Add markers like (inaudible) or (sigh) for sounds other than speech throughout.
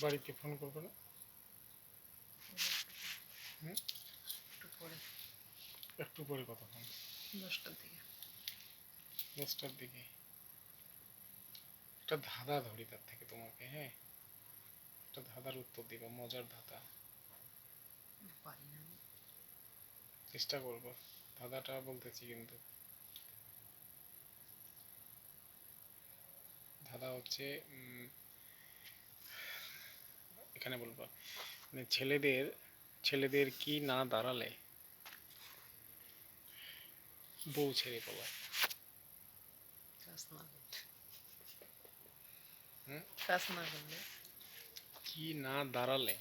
বাড়িতে ফোন করব না। একটু পরে। একটু পরে কথা ফোন দশটার দিকে। দশটার দিকে। একটা ধাঁধা ধরি তার থেকে তোমাকে হ্যাঁ? একটা ধাঁধার উত্তর দিবা মজার ধাঁধা। চেষ্টা করব। ধাঁধাটা বলতেছি কিন্তু। ধাঁধা হচ্ছে উম, এখানে বলব? মানে ছেলেদের ছেলেদের কি না দাঁড়ালে? বউ ছেড়ে পলায়। কি না দাঁড়ালে?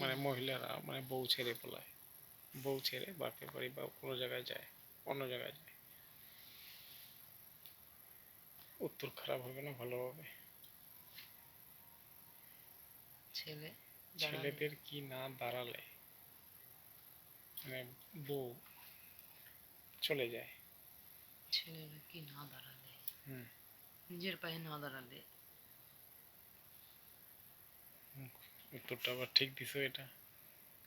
মানে মহিলারা মানে বউ ছেড়ে পলায়। বউ ছেড়ে বাপের বাড়ি বা কোনো জায়গায় যায়, অন্য জায়গায় যায়। উত্তর খারাপ হবে না ভালো হবে। ছেলে ছেলেদের কি না দাঁড়ালে? মানে বউ চলে যায়। ছেলেরা কি না দাঁড়ালে? হুম। নিজের পায়ে না দাঁড়ালে? উত্তরটা আবার ঠিক দিছো এটা?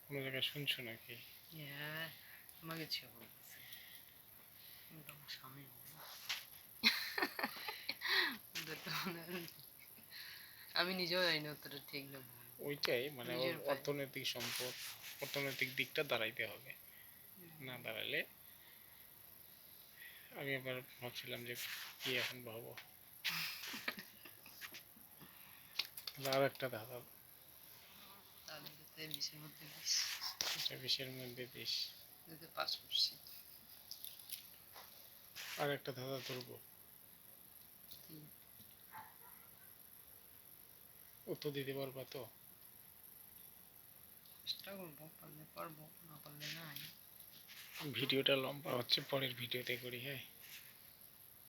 কোনো জায়গায় শুনছো নাকি? হ্যাঁ আমাকে ছে বলতেছে। কিন্তু আমার স্বামী বলল। উত্তরটা মনে হয়- আমি নিজেও জানি না উত্তরটা ঠিক না ভুল। ওইটাই মানে। অর্থনৈতিক সম্পদ অর্থনৈতিক দিকটা দাঁড়াইতে হবে। না দাঁড়ালে আমি আবার ভাবছিলাম যে কি এখন ভাবো। (laughs) আর একটা ধাঁধা। বিশের মধ্যে বিশের মধ্যে বিশ পাস করছি আর একটা ধাঁধা ধরবো? উত্তর দিতে পারবা তো? চেষ্টা করব পারলে পারব না পারলে নাই। ভিডিওটা লম্বা হচ্ছে পরের ভিডিওতে করি হ্যাঁ?